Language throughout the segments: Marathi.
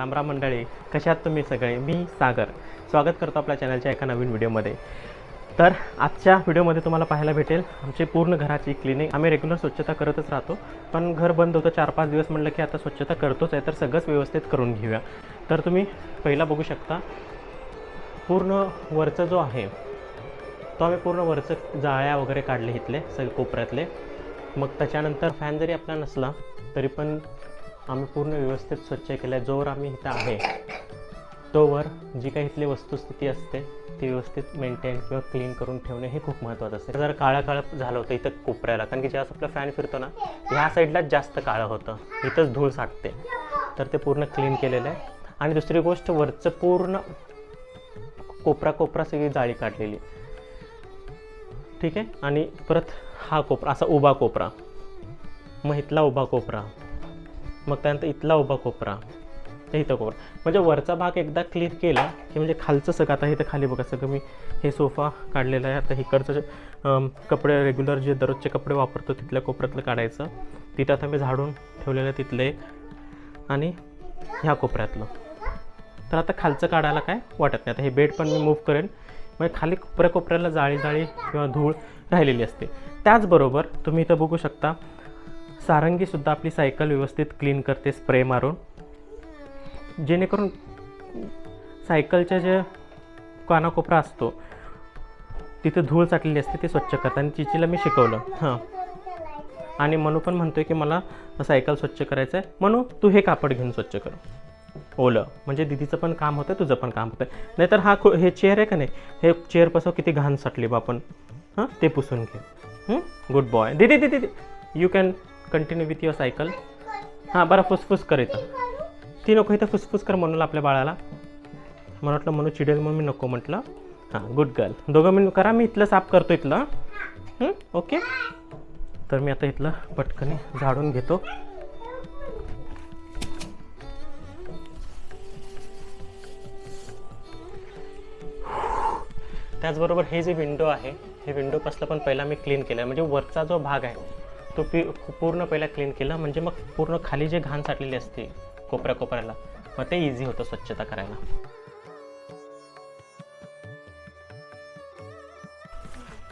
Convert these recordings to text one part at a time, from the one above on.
रामराम मंडळी कशात तुम्ही सगळे? मी सागर. स्वागत करतो आपल्या चॅनलच्या एका नवीन व्हिडिओमध्ये. तर आजच्या व्हिडिओमध्ये तुम्हाला पाहायला भेटेल आमची पूर्ण घराची क्लिनिंग आम्ही रेग्युलर स्वच्छता करतच राहतो पण घर बंद होतं चार पाच दिवस म्हटलं की आता स्वच्छता करतोच आहे तर सगळंच व्यवस्थित करून घेऊया. तर तुम्ही पहिला बघू शकता पूर्ण वरचं जो आहे तो आम्ही पूर्ण वरचं जाळ्या वगैरे काढले इथले सगळे कोपऱ्यातले. मग त्याच्यानंतर फॅन जरी आपला नसला तरी पण आम्ही पूर्ण व्यवस्थित स्वच्छ केलं आहे जोवर आम्ही इथं आहे तोवर जी काही इथली वस्तुस्थिती असते ती व्यवस्थित मेंटेन किंवा क्लीन करून ठेवणे हे खूप महत्त्वाचं असते. जर काळं काळं झालं होतं इथं कोपऱ्याला कारण की ज्यावेळेस आपला फॅन फिरतो ना ह्या साईडलाच जास्त काळं होतं. इथंच धूळ साठते. तर ते पूर्ण क्लीन केलेलं आहे. आणि दुसरी गोष्ट वरचं पूर्ण कोपरा कोपरा सगळी जाळी काढलेली. ठीक आहे? आणि परत हा कोपरा असा उभा कोपरा. मग इथला उभा कोपरा. मग त्यानंतर इथला उभा कोपरा. इथं कोपरा. म्हणजे वरचा भाग एकदा क्लीन केला की म्हणजे खालचं सगळं आता इथं खाली बघा सगळं मी हे सोफा काढलेला आहे. आता इकडचं जे, कपडे रेग्युलर जे दररोजचे कपडे वापरतो तिथल्या कोपऱ्यातलं काढायचं. तिथं आता मी झाडून ठेवलेलं तिथलं. एक आणि ह्या कोपऱ्यातलं. तर आता खालचं काढायला काय वाटत नाही. आता हे बेड पण मी मूव्ह करेन. म्हणजे खाली कोपऱ्या कोपऱ्याला जाळी जाळी किंवा धूळ राहिलेली असते. त्याचबरोबर तुम्ही इथं बघू शकता सारंगीसुद्धा आपली सायकल व्यवस्थित क्लीन करते स्प्रे मारून. जेणेकरून सायकलच्या जे कानाकोपरा असतो तिथे धूळ साठलेली असते ते स्वच्छ करतात आणि चिचीला मी शिकवलं. हां. आणि मनू पण म्हणतोय की मला सायकल स्वच्छ करायचं आहे म्हणू तू हे कापड घेऊन स्वच्छ कर. ओलं. म्हणजे दिदीचं पण काम होतं तुझं पण काम होतं. नाहीतर हा हे चेअर आहे का नाही? हे चेअरपासून किती घाण साठली बा आपण हां? ते पुसून घे. गुड बॉय दीदी दीदी you can continue with your cycle हां बरं फुसफुस कर इथं. ती नको इथं फुसफुस कर म्हणून आपल्या बाळाला. मला वाटलं म्हणून चिडेल म्हणून मी नको म्हटलं. हां गुड गर्ल दोघं मिळून करा मी इथलं साफ करतो इथलं. ओके तर मी आता इथलं पटकन झाडून घेतो. त्याचबरोबर हे जे विंडो आहे हे विंडोपासलं पण पहिला मी क्लीन केलं म्हणजे वरचा जो भाग आहे तो पी पूर्ण पहिला क्लीन केला. म्हणजे मग पूर्ण खाली जे घाण साठलेली असते कोपऱ्या कोपऱ्याला मग ते इझी होतं स्वच्छता करायला.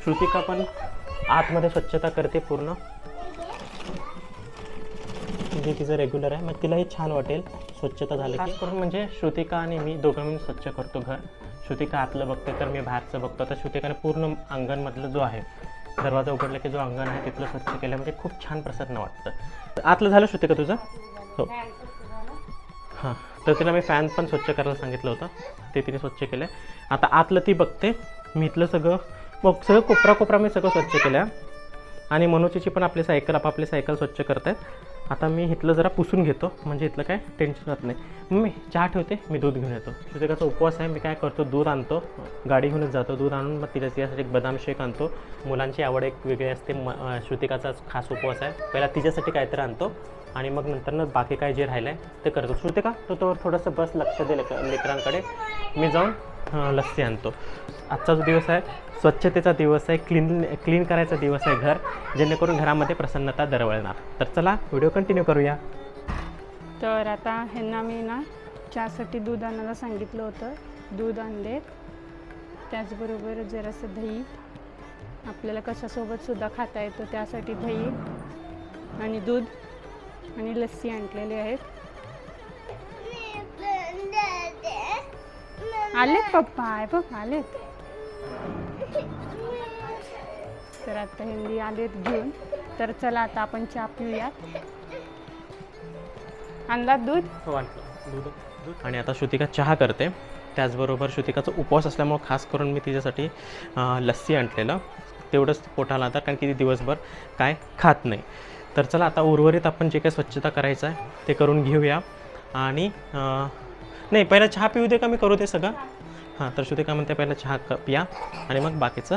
श्रुतिका पण आतमध्ये स्वच्छता करते पूर्ण. जे तिचं रेग्युलर आहे मग तिलाही छान वाटेल स्वच्छता झाली खास करून म्हणजे श्रुतिका आणि मी दोघं मिळून स्वच्छ करतो घर. श्रुतिका आतलं बघते तर मी बाहेरचं बघतो. तर श्रुतिकाने पूर्ण अंगणमधलं जो आहे दरवाजा उघडला की जो अंगण आहे तिथलं स्वच्छ केलं म्हणजे खूप छान प्रसन्न वाटतं. आतलं झालं श्रुतिका तुझं? हो. हां. तर तिला मी फॅन पण स्वच्छ करायला सांगितलं होतं. ते तिने स्वच्छ केलं आता आतलं ती बघते. मी इथलं सगळं बघ सगळं कोपरा कोपरा मी सगळं स्वच्छ केलं आणि मनोजीची पण आपली सायकल आपापली सायकल स्वच्छ करत आहेत आता मी इथलं जरा पुसून घेतो. म्हणजे इथलं काय? टेन्शन राहत नाही. मग मी चहा ठेवते. मी दूध घेऊन येतो. श्रुतिकाचा उपवास आहे. मी काय करतो? दूध आणतो. गाडी घेऊनच जातो. दूध आणून मग तिला तिच्यासाठी एक बदाम शेक आणतो. मुलांची आवड एक वेगळी असते. म अं, श्रुतिकाचा खास उपवास आहे. पहिला तिच्यासाठी काहीतरी आणतो. आणि मग नंतर बाकी काय जे राहिलं आहे ते करतो. श्रुतिका तो तो थोडंसं बस लक्ष दे लेक लेकरांकडे. मी जाऊन लस्सी आणतो. आजचा जो दिवस आहे स्वच्छतेचा दिवस आहे क्लीन क्लीन करायचा दिवस आहे घर जेणेकरून घरामध्ये प्रसन्नता दरवळणार. तर चला व्हिडिओ कंटिन्यू करूया. तर आता ह्यांना मी ना चहासाठी दूध आणायला सांगितलं होतं. दूध आणले त्याचबरोबर जरासं दही. आपल्याला कशासोबतसुद्धा खाता येतं त्यासाठी दही आणि दूध आणि लस्सी आणलेली आहेत. आलेत पप्पा आहे बघ आलेत. तर आता हिंदी आलेत घेऊन. तर चला आता आपण चहा पिऊयात. आणला दूध? हो, दूध दूध. आणि आता श्रुतिका चहा करते. त्याचबरोबर श्रुतिकाचा उपवास असल्यामुळं खास करून मी तिच्यासाठी लस्सी आणलेलं. तेवढंच पोटाला आता कारण की ती दिवसभर काय खात नाही. तर चला आता उर्वरित आपण जे काही स्वच्छता करायचं आहे ते करून घेऊया. आणि नाही पहिला चहा पिऊ दे का मी करू दे सगळं? हां तर श्रुतिका म्हणते पहिला चहा क पिया आणि मग बाकीचं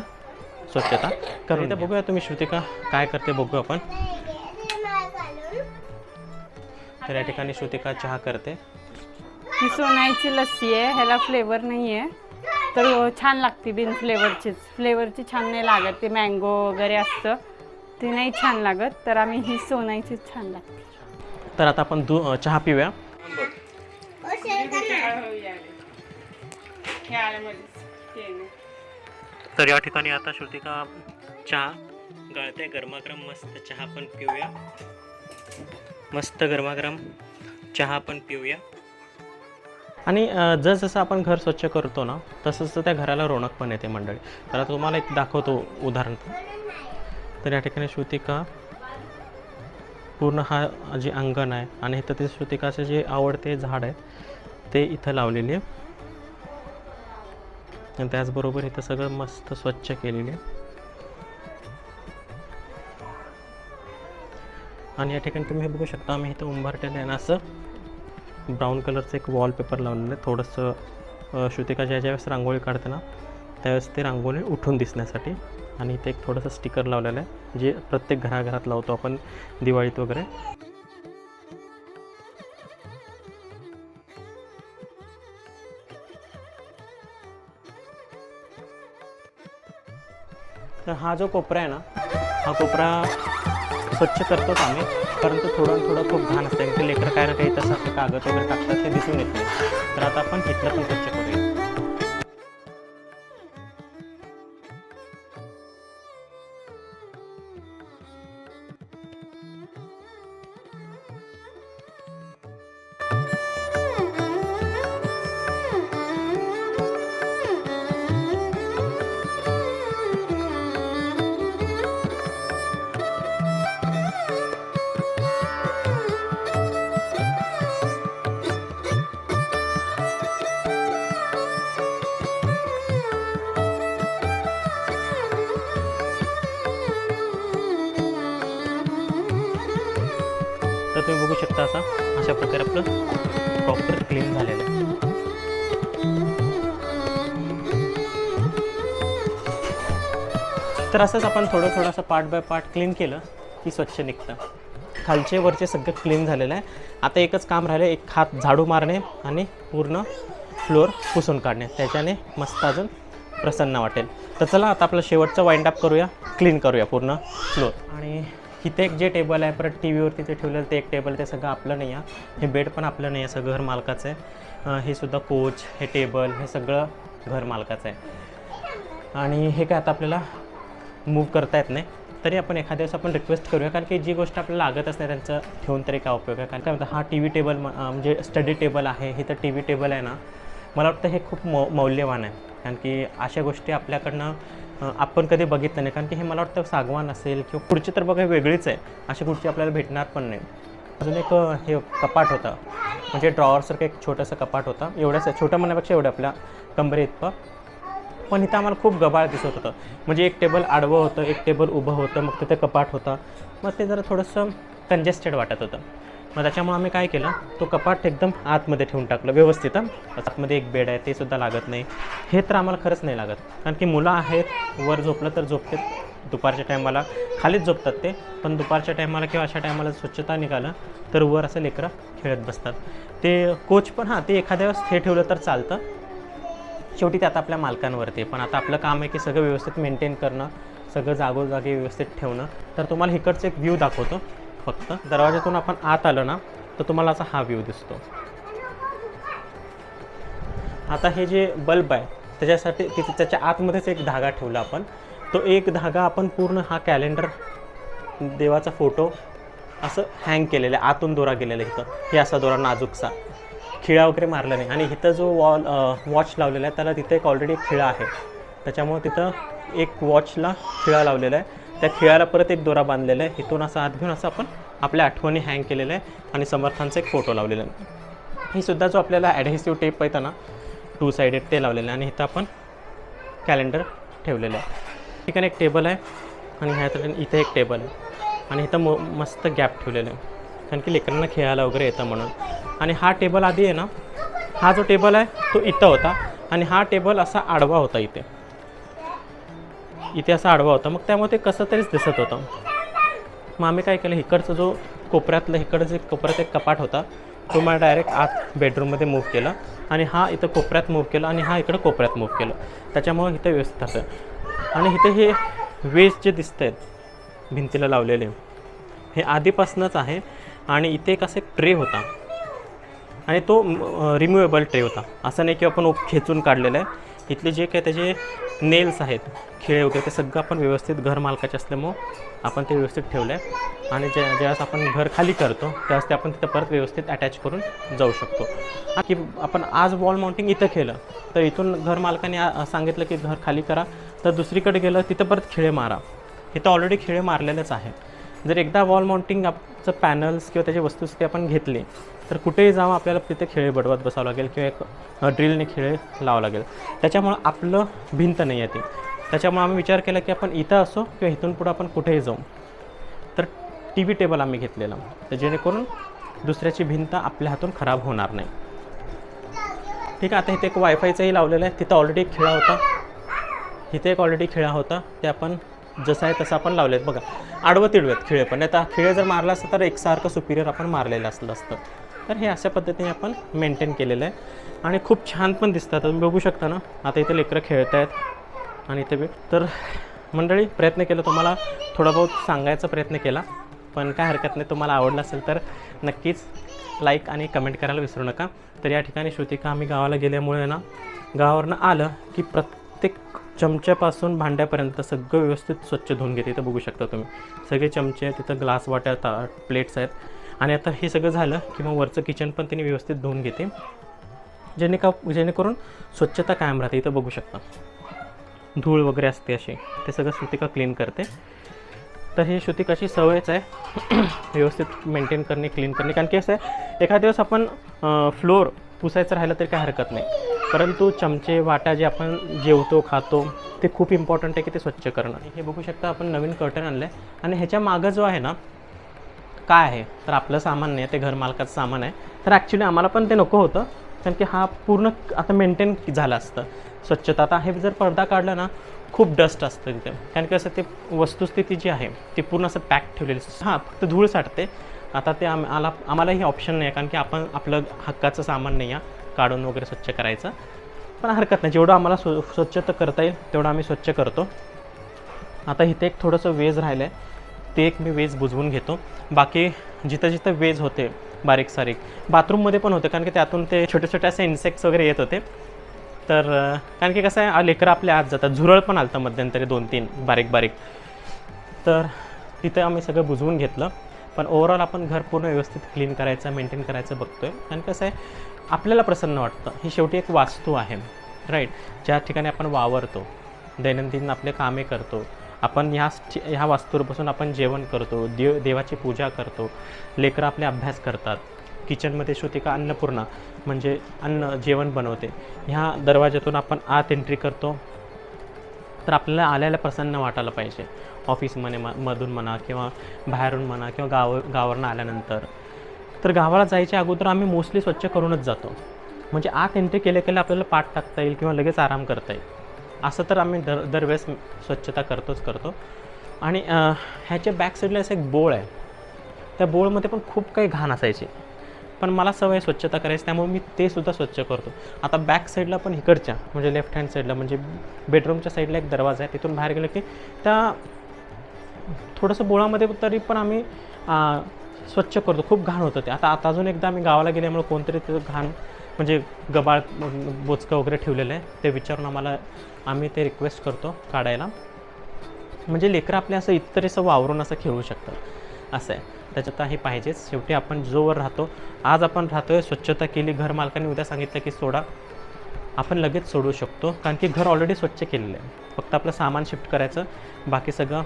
स्वच्छता करून तर बघूया तुम्ही श्रुतिका काय करते बघू आपण. तर या ठिकाणी श्रुतिका चहा करते. ही सोनाईची लस्सी आहे ह्याला फ्लेवर नाही आहे तर छान लागते बिन फ्लेवरचीच फ्लेवरची छान नाही लागत ते मँगो वगैरे असतं. ते नाही छान लागत तर आम्ही ही सोनाईचीच छान लागते. तर आता आपण दू चहा पिऊया. तर या ठिकाणी आता श्रुतिका चहा गळते गरमागरम मस्त चहा पण पिऊया. मस्त गरमागरम चहा पण पिऊया. आणि जसजसं आपण घर स्वच्छ करतो ना तसंच त्या घराला रोनक पण येते मंडळी. तर आता तुम्हाला एक दाखवतो उदाहरण. तर या ठिकाणी श्रुतिका पूर्ण हा जे अंगण आहे आणि तर ते श्रुतिकाचे जे आवडते झाड आहे ते इथं लावलेले आणि त्याचबरोबर इथं सगळं मस्त स्वच्छ केलेले आहे आणि या ठिकाणी तुम्ही हे बघू शकता आम्ही इथं उंबरटेलं आहे ना असं ब्राऊन कलरचं एक वॉलपेपर लावलेलं आहे. थोडंसं श्रुतिका ज्या ज्यावेळेस रांगोळी काढते ना त्यावेळेस ते रांगोळी उठून दिसण्यासाठी. आणि इथे एक थोडंसं स्टिकर लावलेलं आहे जे प्रत्येक घराघरात लावतो आपण दिवाळीत वगैरे. हा जो कोपरा आहे ना हा कोपरा स्वच्छ करतोच आम्ही परंतु थोडं थोडं खूप घाण असतं. कारण ते लेकरं काय ना काही तसं कागद वगैरे टाकतात ते दिसून येत नाही. तर आता आपण इथलं पण स्वच्छ करूया. शकता असा? अशा प्रकारे आपलं प्रॉपर क्लीन झालेलं आहे. तर असंच आपण थोडं थोडंसं पार्ट बाय पार्ट क्लीन केलं की स्वच्छ निघतं. खालचे वरचे सगळं क्लीन झालेलं आहे. आता एकच काम राहिलं एक हात झाडू मारणे आणि पूर्ण फ्लोअर पुसून काढणे. त्याच्याने मस्त अजून प्रसन्न वाटेल. तर चला आता आपलं शेवटचं वाइंड अप करूया क्लीन करूया पूर्ण फ्लोअर आणि इथे एक जे टेबल आहे परत टी व्हीवरती ते ठेवलेलं ते एक टेबल ते सगळं आपलं नाही आहे. हे बेड पण आपलं नाही आहे सगळं घर मालकाचं आहे. हे सुद्धा कोच हे टेबल हे सगळं घर मालकाचं आहे. आणि हे काय आता आपल्याला मूव करता येत नाही. तरी आपण एखाद्या दिवस आपण रिक्वेस्ट करूया कारण की जी गोष्ट आपल्याला लागतच नाही त्यांचं ठेवून तरी काय उपयोग आहे? कारण काय म्हणतात हा टी व्ही टेबल म्हणजे स्टडी टेबल आहे हे तर टी व्ही टेबल आहे ना. मला वाटतं हे खूप मौ मौल्यवान आहे. कारण की अशा गोष्टी आपल्याकडनं आपण कधी बघितलं नाही. कारण की हे मला वाटतं सागवान असेल किंवा खुर्ची तर बघा वेगळीच आहे. अशी खुर्ची आपल्याला भेटणार पण नाही. अजून एक हे कपाट होतं. म्हणजे ड्रॉवरसारखं एक छोटंसं कपाट होतं. एवढंच आहे. छोटं म्हणण्यापेक्षा एवढं आपल्या कंबरे इतकं पण. इथं आम्हाला खूप गबाळ दिसत होतं. म्हणजे एक टेबल आडवं होतं एक टेबल उभं होतं मग तिथे कपाट होतं. मग ते जरा थोडंसं कंजेस्टेड वाटत होतं. मग त्याच्यामुळे आम्ही काय केलं तो कपाट एकदम आतमध्ये ठेवून टाकलं व्यवस्थित आतमध्ये एक बेड आहे ते सुद्धा लागत नाही. हे तर आम्हाला खरंच नाही लागत. कारण की मुलं आहेत वर झोपलं तर झोपते दुपारच्या टायमाला खालीच झोपतात ते. पण दुपारच्या टायमाला किंवा अशा टायमाला स्वच्छता निघालं तर वर असं लेकरं खेळत बसतात. ते कोच पण हां ते एखाद्या वेळेस हे ठेवलं तर चालतं. शेवटी ते आता आपल्या मालकांवरती पण आता आपलं काम आहे की सगळं व्यवस्थित मेंटेन करणं सगळं जागोजागी व्यवस्थित ठेवणं. तर तुम्हाला इकडचं एक व्ह्यू दाखवतो. फक्त दरवाजातून आपण आत आलो ना तर तुम्हाला असा हा व्ह्यू दिसतो. आता हे जे बल्ब आहे त्याच्यासाठी तिथे त्याच्या आतमध्येच एक धागा ठेवला आपण. तो एक धागा आपण पूर्ण हा कॅलेंडर देवाचा फोटो असं हँग केलेलं आहे. आतून दोरा गेलेला आहे इथं. हे असा दोरा नाजूकसा. खिळा वगैरे मारला नाही. आणि इथं जो वॉल वॉच लावलेला आहे त्याला तिथे एक ऑलरेडी एक खिळा आहे. त्याच्यामुळे तिथं एक वॉचला खिळा लावलेला आहे. त्या खिळाला परत एक दोरा बांधलेला आहे. इथून असा आत घेऊन असं आपण आपल्या आठवणी हँग केलेलं आहे आणि समर्थांचा एक फोटो लावलेला आहे. ही सुद्धा जो आपल्याला ॲडहेसिव्ह टेप आहे ना टू साईडेड ते लावलेलं आहे आणि इथं आपण कॅलेंडर ठेवलेलं आहे. ठिकाणी एक टेबल आहे आणि ह्या इथं इथे एक टेबल आहे. आणि इथं म मस्त गॅप ठेवलेलं आहे. कारण की लेकरांना खेळायला वगैरे येतं म्हणून. आणि हा टेबल आधी आहे ना हा जो टेबल आहे तो इथं होता आणि हा टेबल असा आडवा होता इथे. इथे असा आडवा होता. मग त्यामुळे ते कसं तरीच दिसत होतं. मग आम्ही काय केलं इकडचं जो कोपऱ्यातलं इकडचं जे कोपऱ्यात एक कपाट होता तो मला डायरेक्ट आत बेडरूममध्ये मूव्ह केला आणि हा इथं कोपऱ्यात मूव्ह केला आणि हा इकडं कोपऱ्यात मूव्ह केलं. त्याच्यामुळं इथं व्यवस्थित असं. आणि इथं हे वेस्ट जे दिसत आहेत भिंतीला लावलेले हे आधीपासूनच आहे आणि इथे एक असं एक ट्रे होता. आणि तो रिम्युएबल ट्रे होता. असं नाही की आपण उप- खेचून काढलेलं आहे. इथले जे काही त्याचे नेल्स आहेत खिळे वगैरे ते सगळं आपण व्यवस्थित घर मालकाचे असल्यामुळं आपण ते व्यवस्थित ठेवलं आहे आणि ज्या ज्यावेळेस आपण घर खाली करतो त्यावेळेस ते आपण तिथं परत व्यवस्थित अटॅच करून जाऊ शकतो. की आपण आज वॉल माउंटिंग इथं केलं तर इथून घर मालकाने सांगितलं की घर खाली करा तर दुसरीकडे गेलं तिथं परत खिळे मारा. इथं ऑलरेडी खिळे मारलेलेच आहेत. जर एकदा वॉल माउंटिंगचं पॅनल्स किंवा त्याची वस्तुस्थिती आपण घेतली तर कुठेही जाऊन आपल्याला तिथे खिळे बडवत बसावं लागेल किंवा एक ड्रिलने खिळे लावावं लागेल. त्याच्यामुळं आपलं भिंत नाही आहे ती. त्याच्यामुळे आम्ही विचार केला की आपण इथं असो किंवा इथून पुढं आपण कुठेही जाऊ. तर टी व्ही टेबल आम्ही घेतलेला. तर जेणेकरून दुसऱ्याची भिंत आपल्या हातून खराब होणार नाही. ठीक आहे आता इथे एक वायफायचंही लावलेलं आहे. तिथं ऑलरेडी खेळा खिळा होता. इथे एक ऑलरेडी खिळा होता. ते आपण जसं आहे तसं आपण लावलेत. बघा आडवं तिडवत खिळे पण. आता खिळे जर मारला असतं तर एकसारखं सुपिरियर आपण मारलेलं असलं असतं. तर हे अशा पद्धतीने आपण मेंटेन केलेलं आहे. आणि खूप छान पण दिसतात तुम्ही बघू शकता ना आता इथे लेकरं खेळत आहेत आणि इथे भेट तर मंडळी प्रयत्न केला तुम्हाला. थोडा बहुत सांगायचा प्रयत्न केला. पण काय हरकत नाही तुम्हाला आवडलं असेल तर नक्कीच लाईक आणि कमेंट करायला विसरू नका. तर या ठिकाणी श्रुतिका आम्ही गावाला गेल्यामुळे ना गावावरनं आलं की प्रत्येक चमच्यापासून भांड्यापर्यंत सगळं व्यवस्थित स्वच्छ धुवून घेते. इथं बघू शकता तुम्ही. सगळे चमचे तिथं ग्लास वाट्या ता प्लेट्स आहेत. आणि आता हे सगळं झालं की मग वरचं किचन पण तिने व्यवस्थित धुवून घेते. जेणे का जेणेकरून स्वच्छता कायम राहते. इथं बघू शकता. धूळ वगैरे असते अशी. ते सगळं श्रुतिका क्लीन करते. तर ही श्रुतिकाची सवयच आहे. व्यवस्थित मेंटेन करणे क्लीन करणे. कारण की असं आहे एखाद्या दिवस आपण फ्लोअर पुसायचं राहिलं तरी काही हरकत नाही. परंतु चमचे वाटा जे आपण जेवतो खातो ते खूप इम्पॉर्टंट आहे की ते स्वच्छ करणं. हे बघू शकता आपण नवीन कर्टन आणलं आहे आणि ह्याच्या मागं जो आहे ना काय आहे? तर आपलं सामान नाही ते घरमालकाचं सामान आहे. तर ॲक्च्युली आम्हाला पण ते नको होतं. कारण की हा पूर्ण आता मेंटेन झालं असतं. स्वच्छता आता हे जर पडदा काढला ना खूप डस्ट असतं तिथे. कारण की असं ते वस्तुस्थिती जी आहे ती पूर्ण असं पॅक ठेवलेली असते. हां फक्त धूळ साठते. आता ते आम्हाला आम्हालाही ऑप्शन नाही आहे कारण की आपण आपलं हक्काचं सामान नाही आहे काढून वगैरे स्वच्छ करायचं. पण हरकत नाही जेवढं आम्हाला स्व स्वच्छता करता येईल तेवढं आम्ही स्वच्छ करतो. आता इथे एक थोडंसं वेज राहिलं आहे ते एक मी वेज बुजवून घेतो. बाकी जिथं जिथं वेज होते बारीक सारीक. बाथरूममध्ये पण होते कारण की त्यातून ते छोटे छोटे असे इन्सेक्ट्स वगैरे येत होते. तर कारण की कसं आहे लेकरं आपल्या आत जातात. झुरळ पण आलं मध्यंतरी दोन तीन बारीक बारीक. तर तिथं आम्ही सगळं बुजवून घेतलं. पण ओवरऑल आपण घर पूर्ण व्यवस्थित क्लीन करायचं मेंटेन करायचं बघतो आहे कारण कसं आहे आपल्याला प्रसन्न वाटतं. ही शेवटी एक वास्तू आहे. राईट ज्या ठिकाणी आपण वावरतो दैनंदिन आपले कामे करतो आपण ह्या ह्या वास्तूवर बसून आपण जेवण करतो देव देवाची पूजा करतो लेकरं आपले अभ्यास करतात किचनमध्ये श्रुतिका अन्नपूर्णा म्हणजे अन्न जेवण बनवते. ह्या दरवाज्यातून आपण आत एंट्री करतो तर आपल्याला आल्याला प्रसन्न वाटायला पाहिजे. ऑफिसमध्ये म मधून म्हणा किंवा बाहेरून म्हणा किंवा गाव गावावरनं आल्यानंतर. तर गावाला जायच्या अगोदर आम्ही मोस्टली स्वच्छ करूनच जातो. म्हणजे आत एंट्री केल्या केल्या आपल्याला पाठ टाकता येईल किंवा लगेच आराम करता येईल. असं तर आम्ही दर दरवेळेस स्वच्छता करतोच करतो. आणि ह्याच्या बॅक साईडला असं एक बोळ आहे. त्या बोळमध्ये पण खूप काही घाण असायची. पण मला सवय स्वच्छता करायची त्यामुळे मी ते सुद्धा स्वच्छ करतो. आता बॅक साईडला पण इकडच्या म्हणजे लेफ्ट हँड साईडला म्हणजे बेडरूमच्या साईडला एक दरवाजा आहे तिथून बाहेर गेलं की त्या थोडंसं बोळामध्ये तरी पण आम्ही स्वच्छ करतो. खूप घाण होतं ते. आता आता अजून एकदा आम्ही गावाला गेल्यामुळे कोणतरी तिथं घाण म्हणजे गबाळ बोचकं वगैरे ठेवलेलं आहे ते विचारून आम्हाला आम्ही ते रिक्वेस्ट करतो काढायला. म्हणजे लेकरं आपले असं इतर असं वावरून असं खेळू शकतात. असं आहे. त्याच्यात हे पाहिजेच. शेवटी आपण जोवर राहतो. आज आपण राहतोय स्वच्छता केली घर मालकाने उद्या सांगितलं की सोडा. आपण लगेच सोडू शकतो. कारण की घर ऑलरेडी स्वच्छ केलेलं आहे. फक्त आपलं सामान शिफ्ट करायचं. बाकी सगळं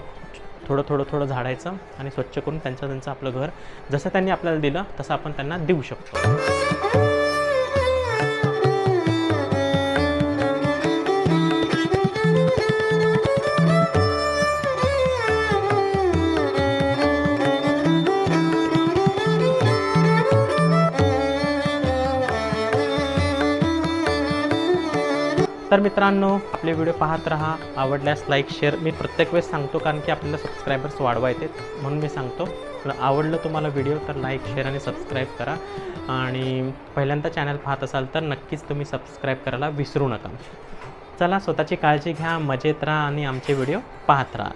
थोडं थोडं थोडं झाडायचं आणि स्वच्छ करून त्यांचं त्यांचं आपलं घर जसं त्यांनी आपल्याला दिलं तसं आपण त्यांना देऊ शकतो. तर मित्रांनो आपले व्हिडिओ पाहत राहा आवडल्यास लाईक शेअर मी प्रत्येक वेळेस सांगतो कारण की आपल्याला सबस्क्रायबर्स वाढवायचे म्हणून मी सांगतो. तर आवडलं तुम्हाला व्हिडिओ तर लाईक शेअर आणि सबस्क्राईब करा. आणि पहिल्यांदा चॅनल पाहत असाल तर नक्कीच तुम्ही सबस्क्राईब करायला विसरू नका. चला स्वतःची काळजी घ्या मजेत राहा आणि आमचे व्हिडिओ पाहत राहा.